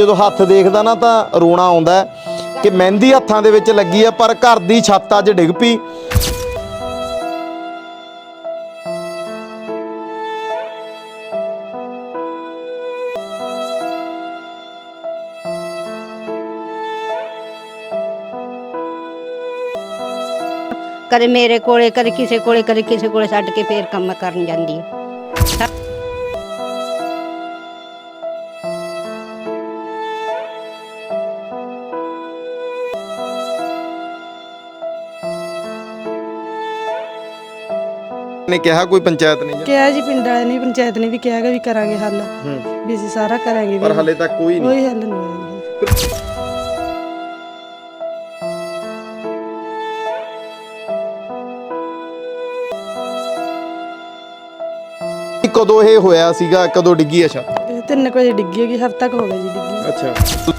ਜਦੋਂ ਹੱਥ ਦੇਖਦਾ ਨਾ ਤਾਂ ਰੋਣਾ ਆਉਂਦਾ ਕਿ ਮਹਿੰਦੀ ਹੱਥਾਂ ਦੇ ਵਿੱਚ ਲੱਗੀ ਆ, ਪਰ ਘਰ ਦੀ ਛੱਤ ਅੱਜ ਡਿੱਗ ਪਈ। ਕਦੇ ਮੇਰੇ ਕੋਲੇ, ਕਦੇ ਕਿਸੇ ਕੋਲੇ, ਕਦੇ ਕਿਸੇ ਕੋਲੇ ਛੱਡ ਕੇ ਫੇਰ ਕੰਮ ਕਰਨ ਜਾਂਦੀ ਹੈ ਨੇ ਕਿਹਾ ਕੋਈ ਪੰਚਾਇਤ ਨਹੀਂ ਕਿਹਾ ਜੀ ਪਿੰਡ ਵਾਲੇ ਨੇ ਪੰਚਾਇਤ ਨੇ ਵੀ ਕਿਹਾ ਗਾ ਵੀ ਕਰਾਂਗੇ ਹੱਲ। ਹੂੰ ਵੀ ਅਸੀਂ ਸਾਰਾ ਕਰਾਂਗੇ ਪਰ ਵੀ ਹਲੇ ਤੱਕ ਕੋਈ ਨਹੀਂ। ਕੋਈ ਹੱਲ ਨਹੀਂ ਹੋਇਆ। ਜੀ ਕਦੋਂ ਇਹ ਹੋਇਆ ਸੀਗਾ? ਕਦੋਂ ਡਿੱਗੀ ਆ ਛੱਤ? ਇਹ ਤਿੰਨ ਕੁ ਵਜੇ ਡਿੱਗੀ ਹੈਗੀ ਹਫ਼ਤਾ ਕੁ ਹੋ ਗਿਆ ਜੀ ਡਿੱਗੀ। ਅੱਛਾ।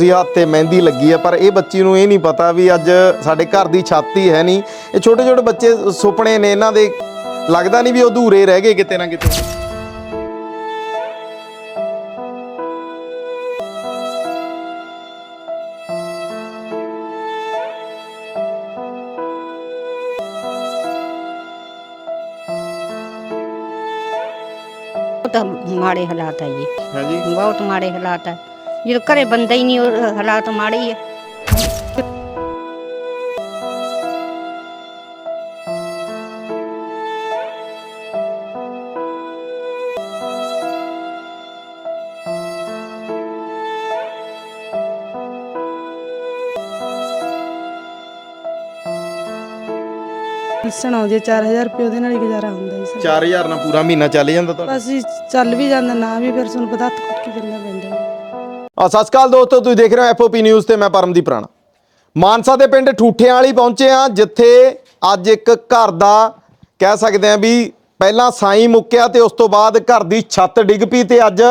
ਤੁਸੀਂ ਹੱਥ ਤੇ ਮਹਿੰਦੀ ਲੱਗੀ ਆ ਪਰ ਇਹ ਬੱਚੀ ਨੂੰ ਇਹ ਨਹੀਂ ਪਤਾ ਵੀ ਅੱਜ ਸਾਡੇ ਘਰ ਦੀ ਛੱਤ ਹੀ ਹੈ ਨਹੀਂ। ਇਹ ਛੋਟੇ ਛੋਟੇ ਬੱਚੇ ਸੁਪਨੇ ਨੇ ਇਹਨਾਂ ਦੇ ਲੱਗਦਾ ਨਹੀਂ ਵੀ ਉਹ ਅਧੂਰੇ ਰਹਿ ਗਏ ਕਿਤੇ ਨਾ ਕਿਤੇ। ਬਹੁਤ ਮਾੜੇ ਹਾਲਾਤ ਹੈ ਜੀ। ਹਾਂਜੀ। ਬਹੁਤ ਮਾੜੇ ਹਾਲਾਤ ਹੈ ਜਦੋਂ ਘਰੇ ਬੰਦਾ ਹੀ ਨਹੀਂ ਉਹ ਹਾਲਾਤ ਮਾੜੇ ਹੀ ਆਉਂਦੀ ਹੈ 4000 ਰੁਪਏ ਉਹਦੇ ਨਾਲ ਹੀ ਗੁਜ਼ਾਰਾ ਹੁੰਦਾ ਜੀ ਸਾਡਾ 4000 ਨਾਲ ਪੂਰਾ ਮਹੀਨਾ ਚੱਲ ਜਾਂਦਾ ਤੁਹਾਡਾ। ਬਸ ਜੀ ਚੱਲ ਵੀ ਜਾਂਦਾ ਨਾ ਵੀ ਫਿਰ ਤੁਹਾਨੂੰ ਪਤਾ ਹੱਥ ਕੁੱਟ ਕੇ ਚੱਲਣਾ ਆ ਸਤਿ ਸ਼੍ਰੀ ਅਕਾਲ ਦੋਸਤੋ, ਤੁਸੀਂ ਦੇਖ ਰਹੇ ਹੋ ਐਫਓਪੀ ਨਿਊਜ਼ ਤੇ ਮੈਂ ਪਰਮਦੀਪ ਰਾਣਾ। ਮਾਨਸਾ ਦੇ ਪਿੰਡ ਠੂਠਿਆਂ ਵਾਲੀ ਪਹੁੰਚੇ ਆ ਜਿੱਥੇ ਅੱਜ ਇੱਕ ਘਰ ਦਾ ਕਹਿ ਸਕਦੇ ਆ ਵੀ ਪਹਿਲਾਂ ਸਾਈ ਮੁੱਕਿਆ ਤੇ ਉਸ ਤੋਂ ਬਾਅਦ ਘਰ ਦੀ ਛੱਤ ਡਿੱਗ ਪਈ ਤੇ ਅੱਜ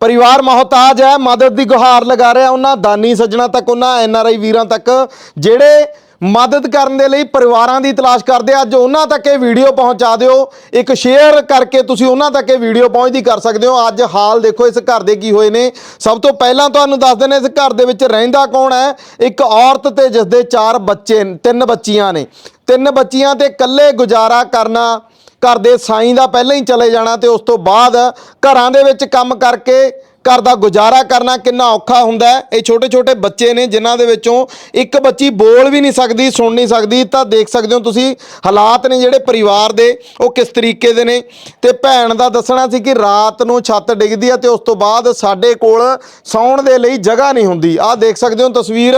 ਪਰਿਵਾਰ ਮਹਤਾਜ ਹੈ, ਮਦਦ ਦੀ ਗੁਹਾਰ ਲਗਾ ਰਿਹਾ। ਉਹਨਾਂ ਦਾਨੀ ਸੱਜਣਾ ਤੱਕ, ਉਹਨਾਂ ਐੱਨ ਆਰ ਆਈ ਵੀਰਾਂ ਤੱਕ, ਜਿਹੜੇ ਮਦਦ ਕਰਨ ਦੇ ਲਈ ਪਰਿਵਾਰਾਂ ਦੀ ਤਲਾਸ਼ ਕਰਦੇ ਅੱਜ ਉਹਨਾਂ ਤੱਕ ਇਹ ਵੀਡੀਓ ਪਹੁੰਚਾ ਦਿਓ। ਇੱਕ ਸ਼ੇਅਰ ਕਰਕੇ ਤੁਸੀਂ ਉਹਨਾਂ ਤੱਕ ਇਹ ਵੀਡੀਓ ਪਹੁੰਚਦੀ ਕਰ ਸਕਦੇ ਹੋ। ਅੱਜ ਹਾਲ ਦੇਖੋ ਇਸ ਘਰ ਦੇ ਕੀ ਹੋਏ ਨੇ। ਸਭ ਤੋਂ ਪਹਿਲਾਂ ਤੁਹਾਨੂੰ ਦੱਸ ਦਿੰਦੇ ਇਸ ਘਰ ਦੇ ਵਿੱਚ ਰਹਿੰਦਾ ਕੌਣ ਹੈ? ਇੱਕ ਔਰਤ ਤੇ ਜਿਸ ਦੇ ਚਾਰ ਬੱਚੇ ਤਿੰਨ ਬੱਚੀਆਂ ਨੇ। ਤਿੰਨ ਬੱਚੀਆਂ ਤੇ ਇਕੱਲੇ ਗੁਜ਼ਾਰਾ ਕਰਨਾ, ਘਰ ਦੇ ਸਾਈਂ ਦਾ ਪਹਿਲਾਂ ਹੀ ਚਲੇ ਜਾਣਾ ਤੇ ਉਸ ਤੋਂ ਬਾਅਦ ਘਰਾਂ ਦੇ ਵਿੱਚ ਕੰਮ ਕਰਕੇ ਘਰ ਦਾ ਗੁਜ਼ਾਰਾ ਕਰਨਾ ਕਿੰਨਾ ਔਖਾ ਹੁੰਦਾ ਹੈ। ਇਹ ਛੋਟੇ ਛੋਟੇ ਬੱਚੇ ਨੇ ਜਿਨ੍ਹਾਂ ਦੇ ਵਿੱਚੋਂ ਇੱਕ ਬੱਚੀ ਬੋਲ ਵੀ ਨਹੀਂ ਸਕਦੀ, ਸੁਣ ਨਹੀਂ ਸਕਦੀ। ਤਾਂ ਦੇਖ ਸਕਦੇ ਹੋ ਤੁਸੀਂ ਹਾਲਾਤ ਨੇ ਜਿਹੜੇ ਪਰਿਵਾਰ ਦੇ, ਉਹ ਕਿਸ ਤਰੀਕੇ ਦੇ ਨੇ। ਤੇ ਭੈਣ ਦਾ ਦੱਸਣਾ ਸੀ ਕਿ ਰਾਤ ਨੂੰ ਛੱਤ ਡਿੱਗਦੀ ਹੈ ਤੇ ਉਸ ਤੋਂ ਬਾਅਦ ਸਾਡੇ ਕੋਲ ਸੌਣ ਦੇ ਲਈ ਜਗ੍ਹਾ ਨਹੀਂ ਹੁੰਦੀ। ਆਹ ਦੇਖ ਸਕਦੇ ਹੋ ਤਸਵੀਰ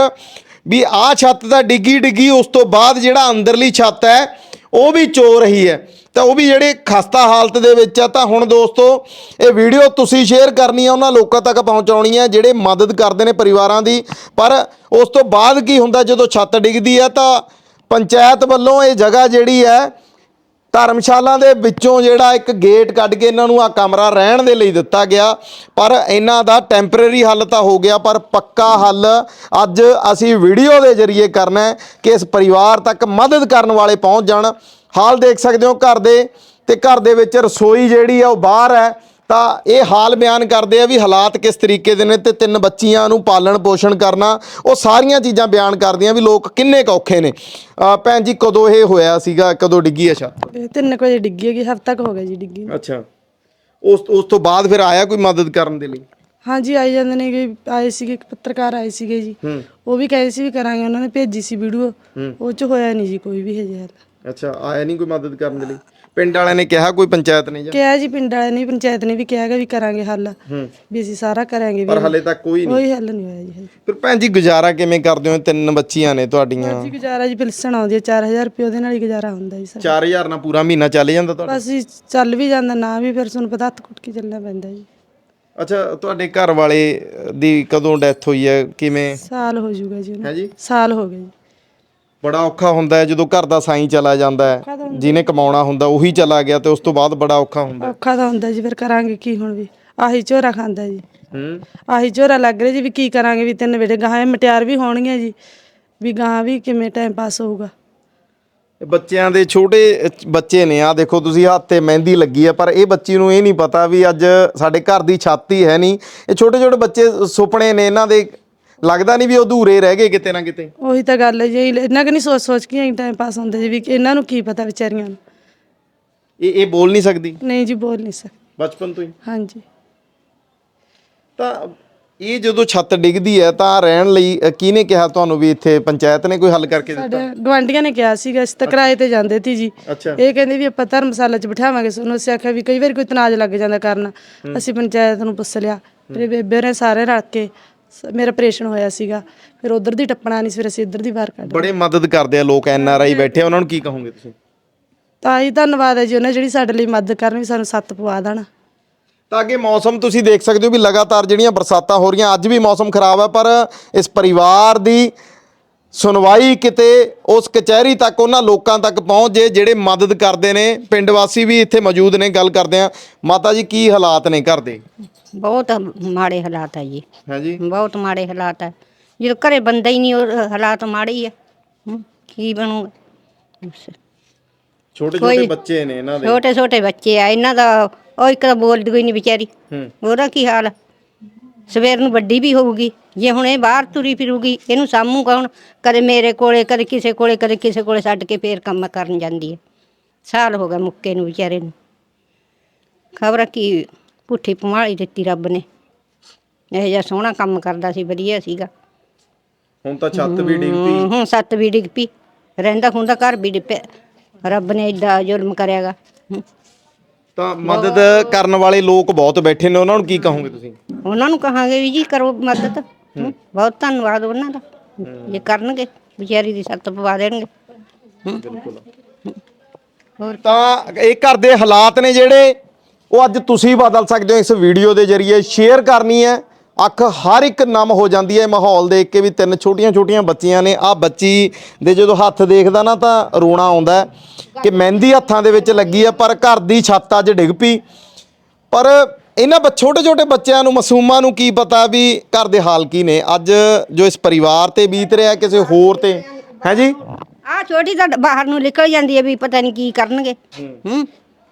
ਵੀ ਆਹ ਛੱਤ ਤਾਂ ਡਿੱਗੀ ਡਿੱਗੀ ਉਸ ਤੋਂ ਬਾਅਦ ਜਿਹੜਾ ਅੰਦਰਲੀ ਛੱਤ ਹੈ ਉਹ ਵੀ ਚੋ ਰਹੀ ਹੈ। ਤਾਂ ਉਹ ਵੀ ਜਿਹੜੇ ਖਸਤਾ ਹਾਲਤ ਦੇ ਵਿੱਚ ਆ, ਤਾਂ ਹੁਣ ਦੋਸਤੋ, ਇਹ ਵੀਡੀਓ ਤੁਸੀਂ ਸ਼ੇਅਰ ਕਰਨੀ ਆ, ਉਹਨਾਂ ਲੋਕਾਂ ਤੱਕ ਪਹੁੰਚਾਉਣੀ ਹੈ ਜਿਹੜੇ ਮਦਦ ਕਰਦੇ ਨੇ ਪਰਿਵਾਰਾਂ ਦੀ। ਪਰ ਉਸ ਤੋਂ ਬਾਅਦ ਕੀ ਹੁੰਦਾ, ਜਦੋਂ ਛੱਤ ਡਿੱਗਦੀ ਹੈ ਤਾਂ ਪੰਚਾਇਤ ਵੱਲੋਂ ਇਹ ਜਗ੍ਹਾ ਜਿਹੜੀ ਹੈ ਧਰਮਸ਼ਾਲਾ ਦੇ ਵਿੱਚੋਂ ਜਿਹੜਾ ਇੱਕ ਗੇਟ ਕੱਢ ਕੇ ਇਹਨਾਂ ਨੂੰ ਆ ਕਮਰਾ ਰਹਿਣ ਦੇ ਲਈ ਦਿੱਤਾ ਗਿਆ, ਪਰ ਇਹਨਾਂ ਦਾ ਟੈਂਪਰੇਰੀ ਹੱਲ ਤਾਂ ਹੋ ਗਿਆ, ਪਰ ਪੱਕਾ ਹੱਲ ਅੱਜ ਅਸੀਂ ਵੀਡੀਓ ਦੇ ਜ਼ਰੀਏ ਕਰਨਾ ਕਿ ਇਸ ਪਰਿਵਾਰ ਤੱਕ ਮਦਦ ਕਰਨ ਵਾਲੇ ਪਹੁੰਚ ਜਾਣ। ਹਾਲ ਦੇਖ ਸਕਦੇ ਹੋ ਘਰ ਦੇ ਤੇ ਘਰ ਦੇ ਵਿੱਚ ਰਸੋਈ ਜਿਹੜੀ ਆ ਉਹ ਬਾਹਰ ਹੈ। ਤਾਂ ਇਹ ਹਾਲ ਬਿਆਨ ਕਰਦੇ ਆ ਵੀ ਹਾਲਾਤ ਕਿਸ ਤਰੀਕੇ ਦੇ ਨੇ ਤੇ ਤਿੰਨ ਬੱਚੀਆਂ ਨੂੰ ਪਾਲਣ ਪੋਸ਼ਣ ਕਰਨਾ ਉਹ ਸਾਰੀਆਂ ਚੀਜ਼ਾਂ ਬਿਆਨ ਕਰਦੀਆਂ ਵੀ ਲੋਕ ਕਿੰਨੇ ਔਖੇ ਨੇ। ਭੈਣ ਜੀ ਕਦੋਂ ਇਹ ਹੋਇਆ ਸੀਗਾ? ਕਦੋਂ ਡਿੱਗੀ ਛੱਤ? ਇਹ ਤਿੰਨ ਕੁ ਵਜੇ ਡਿੱਗੀ ਹੈਗੀ ਹਫ਼ਤਾ ਕੁ ਹੋ ਗਿਆ ਜੀ ਡਿੱਗੀ ਅੱਛਾ। ਉਸ ਉਸ ਤੋਂ ਬਾਅਦ ਫਿਰ ਆਇਆ ਕੋਈ ਮਦਦ ਕਰਨ ਦੇ ਲਈ? ਹਾਂਜੀ ਆਈ ਜਾਂਦੇ ਨੇ ਕਿ ਆਏ ਸੀਗੇ ਇੱਕ ਪੱਤਰਕਾਰ ਆਏ ਸੀਗੇ ਜੀ। ਹੂੰ। ਉਹ ਵੀ ਕਹੇ ਸੀ ਵੀ ਕਰਾਂਗੇ ਉਹਨਾਂ ਨੇ ਭੇਜੀ ਸੀ ਵੀਡੀਓ। ਉਹ ਚ ਹੋਇਆ ਨਹੀਂ ਜੀ ਕੋਈ ਵੀ ਹਜੇ ਹੱਲ। ਅੱਛਾ ਆਇਆ ਨਹੀਂ ਕੋਈ ਮਦਦ ਕਰਨ ਦੇ ਲਈ? ਪਿੰਡ ਵਾਲਿਆਂ ਨੇ ਕਿਹਾ ਕੋਈ ਪੰਚਾਇਤ ਨੇ ਜਾਂ? ਕਿਹਾ ਜੀ ਪਿੰਡ ਵਾਲੇ ਨੇ ਪੰਚਾਇਤ ਨੇ ਵੀ ਕਿਹਾ ਗਾ ਵੀ ਕਰਾਂਗੇ ਹੱਲ। ਵੀ ਅਸੀਂ ਸਾਰਾ ਕਰਾਂਗੇ ਪਰ ਹਲੇ ਤੱਕ ਕੋਈ ਨਹੀਂ। ਕੋਈ ਹੱਲ ਨਹੀਂ ਹੋਇਆ ਜੀ ਹਜੇ। ਫਿਰ ਭੈਣ ਜੀ ਗੁਜ਼ਾਰਾ ਕਿਵੇਂ ਕਰਦੇ ਹੋ? ਤਿੰਨ ਬੱਚੀਆਂ ਨੇ ਤੁਹਾਡੀਆਂ। ਜੀ ਗੁਜ਼ਾਰਾ ਜੀ ਪਿਲਸਣ ਆਉਂਦੀ ਹੈ 4000 ਰੁਪਏ ਉਹਦੇ ਨਾਲ ਹੀ ਗੁਜ਼ਾਰਾ ਹੁੰਦਾ ਜੀ ਸਾਡਾ 4000 ਨਾਲ ਪੂਰਾ ਮਹੀਨਾ ਚੱਲ ਜਾਂਦਾ ਤੁਹਾਡਾ? ਬਸ ਜੀ ਚੱਲ ਵੀ ਜਾਂਦਾ ਨਾ ਵੀ ਫਿਰ ਤੁਹਾਨੂੰ ਪਤਾ ਹੱਥ ਕੁੱਟ ਕੇ ਚੱਲਣਾ ਪੈਂਦਾ ਜੀ। ਅੱਛਾ ਤੁਹਾਡੇ ਘਰ ਵਾਲੇ ਦੀ ਕਦੋਂ ਡੈਥ ਹੋਈ ਹੈ? ਕਿਵੇਂ? ਸਾਲ ਹੋ ਜਾਊਗਾ ਜੀ ਉਹਨੂੰ। ਹੈ ਜੀ? ਸਾਲ ਹੋ ਗਿਆ ਜੀ। ਬੜਾ ਔਖਾ ਹੁੰਦਾ ਹੈ ਜਦੋਂ ਘਰ ਦਾ ਸਾਈਂ ਚਲਾ ਜਾਂਦਾ ਹੈ ਜਿਹਨੇ ਕਮਾਉਣਾ ਹੁੰਦਾ ਉਹੀ ਚਲਾ ਗਿਆ ਤੇ ਉਸ ਤੋਂ ਬਾਅਦ ਬੜਾ ਔਖਾ ਹੁੰਦਾ। ਔਖਾ ਤਾਂ ਹੁੰਦਾ ਜੀ ਫਿਰ ਕਰਾਂਗੇ ਕੀ ਹੁਣ ਵੀ? ਆਹੀ ਝੋਰਾ ਖਾਂਦਾ ਜੀ। ਹੂੰ। ਆਹੀ ਝੋਰਾ ਲੱਗ ਰਿਹਾ ਜੀ ਵੀ ਕੀ ਕਰਾਂਗੇ ਵੀ ਤਿੰਨ ਬੇਟੇ ਗਾਹਾਂ ਇਹ ਮਟਿਆਰ ਵੀ ਹੋਣਗੀਆਂ ਜੀ ਵੀ ਗਾਹਾਂ ਵੀ ਕਿਵੇਂ ਟਾਈਮ ਪਾਸ ਹੋਊਗਾ। ਇਹ ਬੱਚਿਆਂ ਦੇ ਛੋਟੇ ਬੱਚੇ ਨੇ ਆ ਦੇਖੋ ਤੁਸੀਂ ਹੱਥ ਤੇ ਮਹਿੰਦੀ ਲੱਗੀ ਆ ਪਰ ਇਹ ਬੱਚੀ ਨੂੰ ਇਹ ਨਹੀਂ ਪਤਾ ਵੀ ਅੱਜ ਸਾਡੇ ਘਰ ਦੀ ਛੱਤ ਹੀ ਹੈ ਨਹੀਂ। ਇਹ ਛੋਟੇ ਛੋਟੇ ਬੱਚੇ ਸੁਪਨੇ ਨੇ ਇਹਨਾਂ ਦੇ ਲੱਗਦਾ ਨਹੀਂ ਵੀ ਉਹ ਅਧੂਰੇ ਰਹਿ ਗਏ ਕਿਤੇ ਨਾ ਕਿਤੇ? ਉਹੀ ਤਾਂ ਗੱਲ ਹੈ ਜੀ ਇਹਨਾਂ ਕਿ ਨਹੀਂ ਸੋਚ ਸੋਚ ਕੇ ਟਾਈਮ ਪਾਸ ਹੁੰਦਾ ਜੀ ਵੀ ਇਹਨਾਂ ਨੂੰ ਕੀ ਪਤਾ ਵਿਚਾਰੀਆਂ ਨੂੰ। ਇਹ ਇਹ ਬੋਲ ਨਹੀਂ ਸਕਦੀ? ਨਹੀਂ ਜੀ ਬੋਲ ਨਹੀਂ ਸਕਦੀ। ਬਚਪਨ ਤੋਂ ਹੀ? ਹਾਂਜੀ। ਤਾਂ ਇਹ ਜਦੋਂ ਛੱਤ ਡਿੱਗਦੀ ਹੈ ਤਾਂ ਰਹਿਣ ਲਈ ਅ, ਕਿਹਨੇ ਕਿਹਾ ਤੁਹਾਨੂੰ ਵੀ ਇੱਥੇ ਪੰਚਾਇਤ ਨੇ ਕੋਈ ਹੱਲ ਕਰਕੇ ਦਿੱਤਾ? ਸਾਡੇ ਗਵਾਂਢੀਆਂ ਨੇ ਕਿਹਾ ਸੀਗਾ ਅਸੀਂ ਤਾਂ ਕਿਰਾਏ ਤੇ ਜਾਂਦੇ ਸੀ ਜੀ। ਅੱਛਾ। ਇਹ ਕਹਿੰਦੇ ਵੀ ਆਪਾਂ ਧਰਮਸ਼ਾਲਾ 'ਚ ਬਿਠਾਵਾਂਗੇ ਸਾਨੂੰ ਅਸੀਂ ਆਖਿਆ ਵੀ ਕਈ ਵਾਰੀ ਕੋਈ ਤਨਾਜ ਲੱਗ ਜਾਂਦਾ ਕਰਨ ਅਸੀਂ ਪੰਚਾਇਤ ਨੂੰ ਪੁੱਛ ਲਿਆ। ਮੇਰੇ ਬੇਬੇ ਨੇ ਸਾਰੇ ਰਲ ਕੇ ਸ- ਮੇਰਾ ਆਪਰੇਸ਼ਨ ਹੋਇਆ ਸੀਗਾ। ਫਿਰ ਉਧਰ ਦੀ ਟੱਪਣਾ ਨਹੀਂ ਸੀ ਫਿਰ ਅਸੀਂ ਇੱਧਰ ਦੀ ਬਾਹਰ ਕੱਢ ਬੜੇ ਮਦਦ ਕਰਦੇ ਆ ਲੋਕ ਐਨ ਆਰ ਆਈ ਬੈਠੇ ਆ ਉਹਨਾਂ ਨੂੰ ਕੀ ਕਹੋਗੇ ਤੁਸੀਂ? ਤਾਂ ਹੀ ਧੰਨਵਾਦ ਹੈ ਜੀ ਉਹਨਾਂ ਜਿਹੜੀ ਸਾਡੇ ਲਈ ਮਦਦ ਕਰਨ ਵੀ ਸਾਨੂੰ ਸੱਤ ਪਵਾ ਦੇਣ। ਤਾਂ ਅੱਗੇ ਮੌਸਮ ਤੁਸੀਂ ਦੇਖ ਸਕਦੇ ਹੋ ਵੀ ਲਗਾਤਾਰ ਜਿਹੜੀਆਂ ਬਰਸਾਤਾਂ ਹੋ ਰਹੀਆਂ ਅੱਜ ਵੀ ਮੌਸਮ ਖਰਾਬ ਹੈ ਪਰ ਇਸ ਪਰਿਵਾਰ ਦੀ ਸੁਣਵਾਈ ਕਿਤੇ ਉਸ ਕਚਹਿਰੀ ਤੱਕ ਉਹਨਾਂ ਲੋਕਾਂ ਤੱਕ ਪਹੁੰਚ ਜੇ ਜਿਹੜੇ ਮਦਦ ਕਰਦੇ ਨੇ ਪਿੰਡ ਵਾਸੀ ਵੀ ਇੱਥੇ ਮੌਜੂਦ ਨੇ ਗੱਲ ਕਰਦੇ ਆ ਮਾਤਾ ਜੀ ਕੀ ਹਾਲਾਤ ਨੇ ਘਰ ਦੇ? ਬਹੁਤ ਮਾੜੇ ਹਾਲਾਤ ਹੈ ਜੀ। ਹੈ ਜੀ? ਬਹੁਤ ਮਾੜੇ ਹਾਲਾਤ ਹੈ ਜਦੋਂ ਘਰੇ ਬੰਦਾ ਹੀ ਨਹੀਂ ਉਹ ਹਾਲਾਤ ਮਾੜੇ ਹੀ ਆ। ਹਮ, ਕੀ ਬਣੂਗਾ? ਛੋਟੇ ਕੋਈ- ਛੋਟੇ ਬੱਚੇ ਨੇ ਇਹਨਾਂ ਦੇ। ਛੋਟੇ ਛੋਟੇ ਬੱਚੇ ਆ ਇਹਨਾਂ ਦਾ ਉਹ ਇੱਕ ਤਾਂ ਬੋਲਦੀ ਕੋਈ ਨਹੀਂ ਵਿਚਾਰੀ। ਹੂੰ। ਉਹਦਾ ਕੀ ਹਾਲ ਆ? ਸਵੇਰ ਨੂੰ ਵੱਡੀ ਵੀ ਹੋਊਗੀ ਜੇ ਹੁਣ ਇਹ ਬਾਹਰ ਤੁਰੀ ਫਿਰੂਗੀ ਇਹਨੂੰ ਸਾਮੂ ਕੌਣ? ਕਦੇ ਮੇਰੇ ਕੋਲੇ ਕਦੇ ਕਿਸੇ ਕੋਲੇ ਕਦੇ ਕਿਸੇ ਕੋਲੇ ਛੱਡ ਕੇ ਫੇਰ ਕੰਮ ਕਰਨ ਜਾਂਦੀ ਹੈ। ਸਾਲ ਹੋ ਗਿਆ ਮੁੱਕੇ ਨੂੰ ਵਿਚਾਰੇ ਨੂੰ। ਖਬਰ ਕੀ ਪੁੱਠੀ ਪਮਾਲੀ ਦਿੱਤੀ ਰੱਬ ਨੇ। ਇਹ ਜਿਹਾ ਸੋਹਣਾ ਕੰਮ ਕਰਦਾ ਸੀ ਵਧੀਆ ਸੀਗਾ। ਹੁਣ ਤਾਂ ਛੱਤ ਵੀ ਡਿੱਗ ਪਈ ਹੂੰ, ਹੁਣ ਸੱਤ ਵੀ ਡਿੱਗ ਪਈ। ਰਹਿੰਦਾ ਖੁੰਦਾ ਘਰ ਵੀ ਡਿੱਪਿਆ। ਰੱਬ ਨੇ ਏਡਾ ਜ਼ੁਲਮ ਕਰਿਆਗਾ। ਤਾਂ ਮਦਦ ਕਰਨ ਵਾਲੇ ਲੋਕ ਬਹੁਤ ਬੈਠੇ ਨੇ ਉਹਨਾਂ ਨੂੰ ਕੀ ਕਹੋਗੇ ਤੁਸੀਂ? ਉਹਨਾਂ ਨੂੰ ਕਹਾਂਗੇ ਵੀ ਜੀ ਕਰੋ ਮਦਦ। ਹੂੰ, ਬਹੁਤ ਧੰਨਵਾਦ ਉਹਨਾਂ ਦਾ। ਜੇ ਕਰਨਗੇ ਵਿਚਾਰੀ ਦੀ ਸੱਤ ਪਵਾ ਦੇਣਗੇ। ਤਾਂ ਇਹ ਘਰ ਦੇ ਹਾਲਾਤ ਨੇ ਜਿਹੜੇ ਉਹ ਅੱਜ ਤੁਸੀਂ ਬਦਲ ਸਕਦੇ ਹੋ ਇਸ ਵੀਡੀਓ ਦੇ ਜ਼ਰੀਏ। ਸ਼ੇਅਰ ਕਰਨੀ ਹੈ। ਅੱਖ ਹਰ ਇੱਕ ਨਮ ਹੋ ਜਾਂਦੀ ਹੈ ਮਾਹੌਲ ਦੇਖ ਕੇ ਵੀ ਤਿੰਨ ਛੋਟੀਆਂ ਛੋਟੀਆਂ ਬੱਚੀਆਂ ਨੇ। ਆ ਬੱਚੀ ਦੇ ਜਦੋਂ ਹੱਥ ਦੇਖਦਾ ਨਾ ਤਾਂ ਰੋਣਾ ਆਉਂਦਾ ਕਿ ਮਹਿੰਦੀ ਹੱਥਾਂ ਦੇ ਵਿੱਚ ਲੱਗੀ ਹੈ ਪਰ ਘਰ ਦੀ ਛੱਤ ਅੱਜ ਡਿੱਗ ਪਈ। ਪਰ ਇਹਨਾਂ ਛੋਟੇ ਛੋਟੇ ਬੱਚਿਆਂ ਨੂੰ, ਮਾਸੂਮਾਂ ਨੂੰ ਕੀ ਪਤਾ ਵੀ ਘਰ ਦੇ ਹਾਲ ਕੀ ਨੇ? ਅੱਜ ਜੋ ਇਸ ਪਰਿਵਾਰ ਤੇ ਬੀਤ ਰਿਹਾ, ਕਿਸੇ ਹੋਰ ਤੇ। ਹੈ ਜੀ? ਆ ਛੋਟੀ ਤਾਂ ਬਾਹਰ ਨੂੰ ਨਿਕਲ ਜਾਂਦੀ ਹੈ ਵੀ ਪਤਾ ਨਹੀਂ ਕੀ ਕਰਨਗੇ। ਹੂੰ?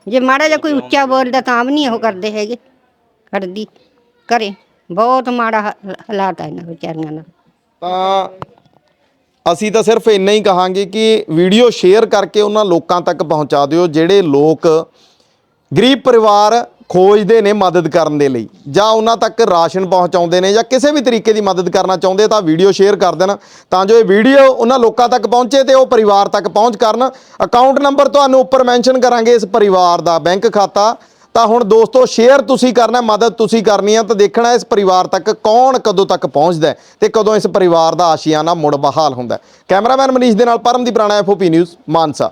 ਜੇ ਮਾੜਾ ਜਿਹਾ ਕੋਈ ਉੱਚਾ ਬੋਲਦਾ ਤਾਂ ਵੀ ਨਹੀਂ ਉਹ ਕਰਦੇ ਹੈਗੇ। ਕਰਦੀ ਕਰੇ ਬਹੁਤ ਮਾੜਾ ਹਾ- ਹਾਲਾਤ ਹੈ ਇਹਨਾਂ ਵਿਚਾਰੀਆਂ ਦਾ। ਤਾਂ ਅਸੀਂ ਤਾਂ ਸਿਰਫ ਇੰਨਾ ਹੀ ਕਹਾਂਗੇ ਕਿ ਵੀਡੀਓ ਸ਼ੇਅਰ ਕਰਕੇ ਉਹਨਾਂ ਲੋਕਾਂ ਤੱਕ ਪਹੁੰਚਾ ਦਿਓ ਜਿਹੜੇ ਲੋਕ ਗਰੀਬ ਪਰਿਵਾਰ ਖੋਜਦੇ ਨੇ ਮਦਦ ਕਰਨ ਦੇ ਲਈ, ਜਾਂ ਉਹਨਾਂ ਤੱਕ ਰਾਸ਼ਨ ਪਹੁੰਚਾਉਂਦੇ ਨੇ ਜਾਂ ਕਿਸੇ ਵੀ ਤਰੀਕੇ ਦੀ ਮਦਦ ਕਰਨਾ ਚਾਹੁੰਦੇ ਤਾਂ ਵੀਡੀਓ ਸ਼ੇਅਰ ਕਰ ਦੇਣ, ਤਾਂ ਜੋ ਇਹ ਵੀਡੀਓ ਉਹਨਾਂ ਲੋਕਾਂ ਤੱਕ ਪਹੁੰਚੇ ਤੇ ਉਹ ਪਰਿਵਾਰ ਤੱਕ ਪਹੁੰਚ ਕਰਨ। ਅਕਾਊਂਟ ਨੰਬਰ ਤੁਹਾਨੂੰ ਉੱਪਰ ਮੈਂਸ਼ਨ ਕਰਾਂਗੇ ਇਸ ਪਰਿਵਾਰ ਦਾ ਬੈਂਕ ਖਾਤਾ। ਤਾਂ ਹੁਣ ਦੋਸਤੋ ਸ਼ੇਅਰ ਤੁਸੀਂ ਕਰਨਾ, ਮਦਦ ਤੁਸੀਂ ਕਰਨੀ ਆ, ਤਾਂ ਦੇਖਣਾ ਇਸ ਪਰਿਵਾਰ ਤੱਕ ਕੌਣ ਕਦੋਂ ਤੱਕ ਪਹੁੰਚਦਾ ਹੈ ਤੇ ਕਦੋਂ ਇਸ ਪਰਿਵਾਰ ਦਾ ਆਸ਼ੀਆਨਾ ਮੁੜ ਬਹਾਲ ਹੁੰਦਾ ਕੈਮਰਾਮੈਨ ਮਨੀਸ਼ ਦੇ ਨਾਲ ਪਰਮਦੀਪ ਰਾਣਾ ਐਫਓਪੀ ਨਿਊਜ਼ ਮਾਨਸਾ।